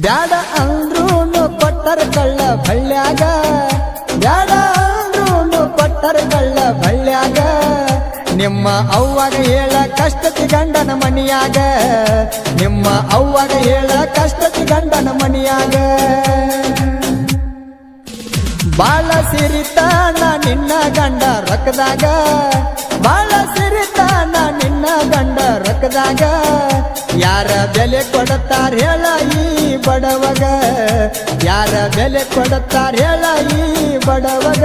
ಬ್ಯಾಡ ಅಂದ್ರೂನು ಕೊಟ್ಟರ ಕಳ್ಳ ಬಳ್ಳ್ಯಾಗ. ಬ್ಯಾಡ ಅಂದ್ರೂನು ಕೊಟ್ಟರ ಕಳ್ಳ ಬಳ್ಳ್ಯಾಗ. ನಿಮ್ಮ ಅವ್ವಾಗ ಹೇಳ ಕಷ್ಟತಿ ಗಂಡನ ಮನಿಯಾಗ. ನಿಮ್ಮ ಅವ್ವಾಗ ಹೇಳ ಕಷ್ಟತಿ ಗಂಡನ ಮನಿಯಾಗ. ಬಾಳ ಸಿರಿತಾನ ನಿನ್ನ ಗಂಡ ರೊಕ್ಕದಾಗ. ಬಾಳ ಸಿರಿತಾನ ನಿನ್ನ ಗಂಡ ರೊಕ್ಕದಾಗ. ಯಾರ ಬೆಲೆ ಕೊಡುತ್ತಾರ ಹೇಳ ಈ ಬಡವಗ. ಯಾರ ಬೆಲೆ ಕೊಡುತ್ತಾರ ಹೇಳ ಈ ಬಡವಗ.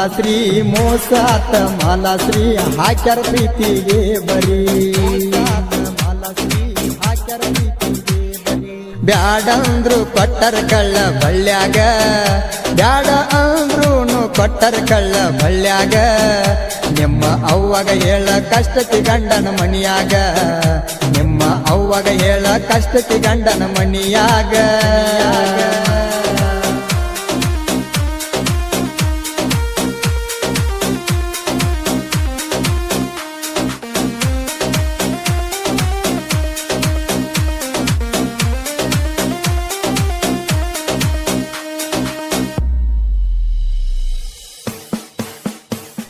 ಮೋಸಾತ ಮೋಸ ಮೋಸಾತ ಮಾಲಾಶ್ರೀ ಹಾಕ್ಯಾರ ಪ್ರೀತಿಗೆ ಬರೀ. ಬ್ಯಾಡಂದ್ರು ಕೊಟ್ಟರ ಕಳ್ಳ ಬಳ್ಳ್ಯಾಗ. ಬ್ಯಾಡ ಅಂದ್ರೂನು ಕೊಟ್ಟರ ಕಳ್ಳ ಬಳ್ಳ್ಯಾಗ. ನಿಮ್ಮ ಅವ್ವಾಗ ಹೇಳ ಕಷ್ಟತಿ ಗಂಡನ ಮಣಿಯಾಗ. ನಿಮ್ಮ ಅವ್ವಾಗ ಹೇಳ ಕಷ್ಟತಿ ಗಂಡನ ಮನಿಯಾಗ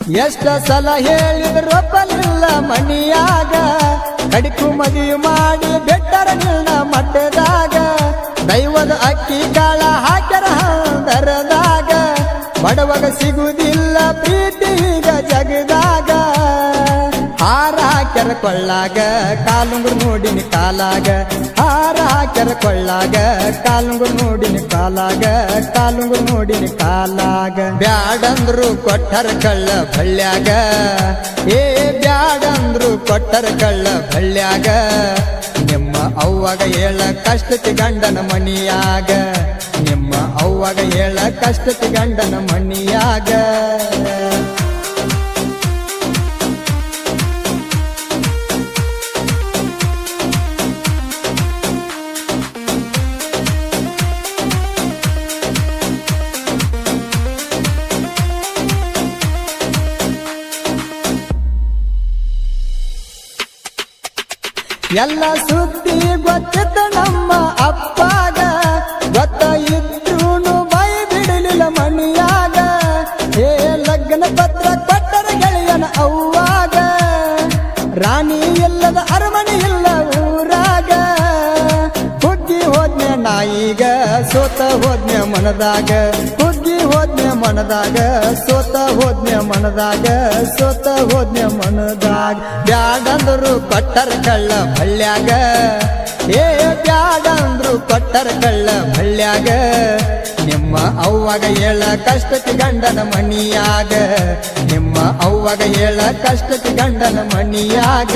ಎಷ್ಟ ಸಲ ಹೇಳಿದ್ರು ಒಪ್ಪಲಿಲ್ಲ ಮಣಿಯಾಗ. ಕಡಿಕು ಮದುವೆ ಮಾಡಿ ಬೆಟ್ಟರ ನಿನ್ನ ಮಟ್ಟದಾಗ ದೈವದ ಅಕ್ಕಿ ಕಾಳ ಹಾಕ್ಯರ ದರದಾಗ ಬಡವಗ ಸಿಗುವುದಿಲ್ಲ ಹಾಕ್ಯರ ಕೊಳ್ಳಾಗ, ಕಾಲುಂಗುರು ನೋಡಿನ ಕಾಲಾಗ ಹಾರ ಹಾಕ್ಯರ ಕೊಳ್ಳಾಗ, ಕಾಲುಂಗುರು ನೋಡಿನ ಕಾಲಾಗ, ಕಾಲುಂಗುರು ನೋಡಿನ ಕಾಲಾಗ. ಬ್ಯಾಡಂದ್ರು ಕೊಟ್ಟರ ಕಳ್ಳ ಬಳ್ಳ್ಯಾಗ, ಏ ಬ್ಯಾಡಂದ್ರು ಕೊಟ್ಟರ ಕಳ್ಳ ಬಳ್ಳ್ಯಾಗ. ನಿಮ್ಮ ಅವ್ವಾಗ ಹೇಳ ಕಷ್ಟತಿ ಗಂಡನ ಮನಿಯಾಗ ನಿಮ್ಮ ಅವ್ವಾಗ ಹೇಳ ಕಷ್ಟತಿ ಗಂಡನ ಮನಿಯಾಗ ಎಲ್ಲ ಸುದ್ದಿ ಗೊತ್ತಿದ್ದ ನಮ್ಮ ಅಪ್ಪಾಗ. ಗೊತ್ತ ಇದ್ರೂನು ಬೈ ಬಿಡಲಿಲ್ಲ ಮಣಿಯಾಗ. ಏ ಲಗ್ನ ಪತ್ರ ಕೊಟ್ಟರ ಗೆಳೆಯನ ಅವ್ವಾಗ. ರಾಣಿ ಇಲ್ಲದ ಅರಮನೆ ಇಲ್ಲ ಊರಾಗ. ಹುಗ್ಗಿ ಹೋದ್ನೆ ನಾಯಿಗ, ಸೋತ ಹೋದ್ನೆ ಮನದಾಗ. ಹೋದ್ನೆ ಮನದಾಗ, ಸೋತ ಹೋದ್ನೆ ಮನದಾಗ, ಸೋತ ಹೋದ್ನೆ ಮನದಾಗ. ಬ್ಯಾಡಂದ್ರು ಕೊಟ್ಟರ ಕಳ್ಳ ಬಳ್ಳ್ಯಾಗ ಏ, ಬ್ಯಾಡಂದ್ರು ಕೊಟ್ಟರ ಕಳ್ಳ ಬಳ್ಳ್ಯಾಗ ನಿಮ್ಮ ಅವ್ವಾಗ ಹೇಳ ಕಷ್ಟಕ್ಕೆ ಗಂಡನ ಮನಿಯಾಗ. ನಿಮ್ಮ ಅವ್ವಾಗ ಹೇಳ ಕಷ್ಟಕ್ಕೆ ಗಂಡನ ಮನಿಯಾಗ.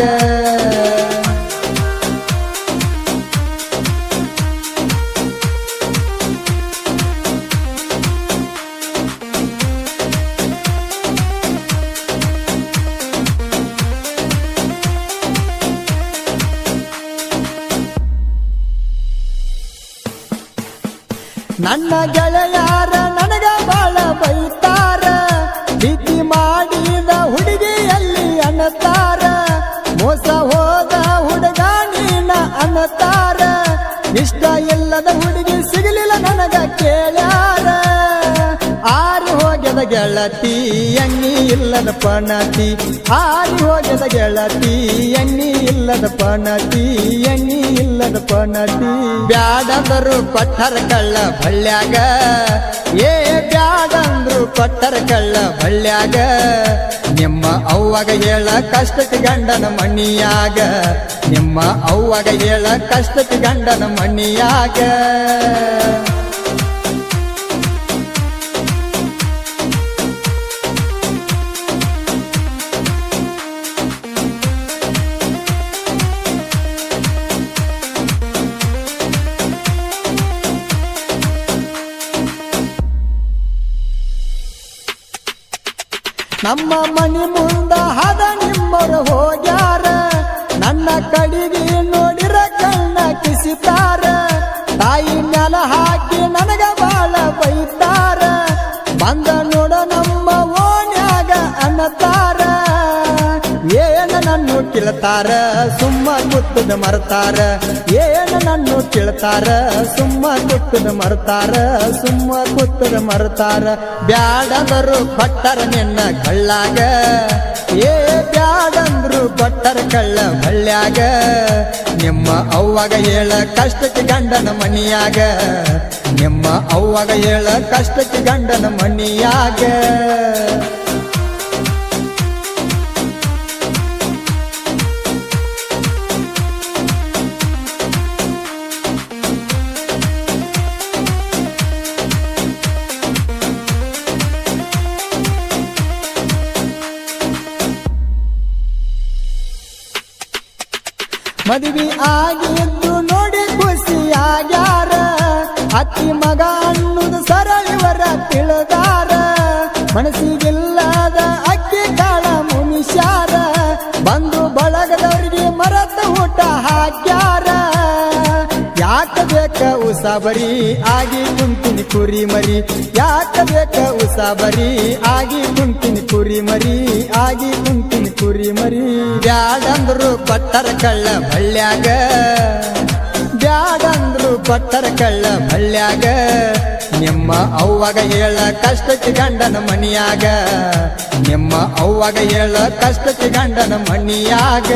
ನನ್ನ ಗೆಳೆಯಾರ ನನಗ ಬಾಳ ಬೈತಾರ. ಪ್ರೀತಿ ಮಾಡಿದ ಹುಡುಗಿಯಲ್ಲಿ ಅನ್ನತಾರ. ಮೋಸ ಹೋದ ಹುಡುಗ ನೀನ ಅನ್ನತಾರ. ಇಷ್ಟ ಇಲ್ಲದ ಹುಡುಗಿ ಸಿಗಲಿಲ್ಲ ನನಗ ಕೇಳ್ಯಾರ. ಆರು ಹೋಗ್ಯದ ಗೆಳತಿ, ಎಣ್ಣಿ ಇಲ್ಲದ ಪಣತಿ. ಆರು ಹೋಗ್ಯದ ಗೆಳತಿ, ಎಣ್ಣಿ ಇಲ್ಲದ ಪಣತಿ, ಎಣ್ಣಿ ಇಲ್ಲದ ಪಣತಿ. ಬ್ಯಾಡಂದರು ಪಟ್ಟರ ಕಳ್ಳ ಬಳ್ಳ್ಯಾಗ. ಏ, ಬ್ಯಾಡಂದ್ರು ಪಟ್ಟರ ಕಳ್ಳ ಬಳ್ಳ್ಯಾಗ. ನಿಮ್ಮ ಅವ್ವಾಗ ಹೇಳ ಕಷ್ಟಕ್ಕೆ ಗಂಡನ ಮಣಿಯಾಗ ನಿಮ್ಮ ಅವ್ವಾಗ ಹೇಳ ಕಷ್ಟಕ್ಕೆ ಗಂಡನ ಮಣಿಯಾಗ ನಮ್ಮ ಮನಿ ಮುಂದ ಹದ ನಿಮ್ಮರು ಹೋಗ್ಯಾರ. ನನ್ನ ಕಡಿಗೆ ನೋಡಿರ ಕಣ್ಣ ಕಿಸಿತಾರ. ತಾಯಿ ನೆಲ ಹಾಕಿ ನನ್ನು ಸುಮ್ಮ ಗುತ್ತದ ಮರ್ತಾರ. ಏನ ನನ್ನು ಕೇಳ್ತಾರ ಸುಮ್ಮ ಗುತ್ತದ ಮರ್ತಾರ ಸುಮ್ಮ ಗುತ್ತದ ಮರ್ತಾರ. ಬ್ಯಾಡಂದರು ಕೊಟ್ಟರ ನಿನ್ನ ಕಳ್ಳಾಗ. ಏ ಬ್ಯಾಡಂದ್ರು ಕೊಟ್ಟರ ಕಳ್ಳ ಬಳ್ಳ್ಯಾಗ ನಿಮ್ಮ ಅವ್ವಾಗ ಹೇಳ ಕಷ್ಟಕ್ಕೆ ಗಂಡನ ಮನಿಯಾಗ. ನಿಮ್ಮ ಅವ್ವಾಗ ಹೇಳ ಕಷ್ಟಕ್ಕೆ ಗಂಡನ ಮನಿಯಾಗ. ಮದುವೆ ಆಗಿದ್ದು ನೋಡಿ ಖುಷಿಯಾಗ್ಯಾರ ಅತ್ತಿ ಮಗ ಅನ್ನುದು ಸರಳಿವರ ತಿಳಿದಾರ. ಮನಸ್ಸಿಗಿಲ್ಲದ ಅಕ್ಕಿ ಕಾಳ ಮುನಿಷಾರ ಬಂದು ಬಳಗದವರಿಗೆ ಮರತ ಊಟ ಹಾಕ್ಯಾರ. ಬೇಕ ಉಸಾಬರಿ ಆಗಿ ಕುಂತಿನಿ ಕುರಿ ಮರಿ. ಯಾಕ ಬೇಕ ಉಸಾಬರಿ ಆಗಿ ಕುಂತಿನಿ ಕುರಿ ಮರಿ, ಆಗಿ ಕುಂತಿನಿ ಕುರಿ ಮರಿ. ಬ್ಯಾಡಂದ್ರು ಪಟ್ಟರ ಕಳ್ಳ ಬಳ್ಳ್ಯಾಗ ಬ್ಯಾಡಂದ್ರು ಪಟ್ಟರ ಕಳ್ಳ ಬಳ್ಳ್ಯಾಗ ನಿಮ್ಮ ಅವ್ವಾಗ ಹೇಳ ಕಷ್ಟಕ್ಕೆ ಗಂಡನ ಮನಿಯಾಗ. ನಿಮ್ಮ ಅವ್ವಾಗ ಹೇಳ ಕಷ್ಟಕ್ಕೆ ಗಂಡನ ಮನಿಯಾಗ.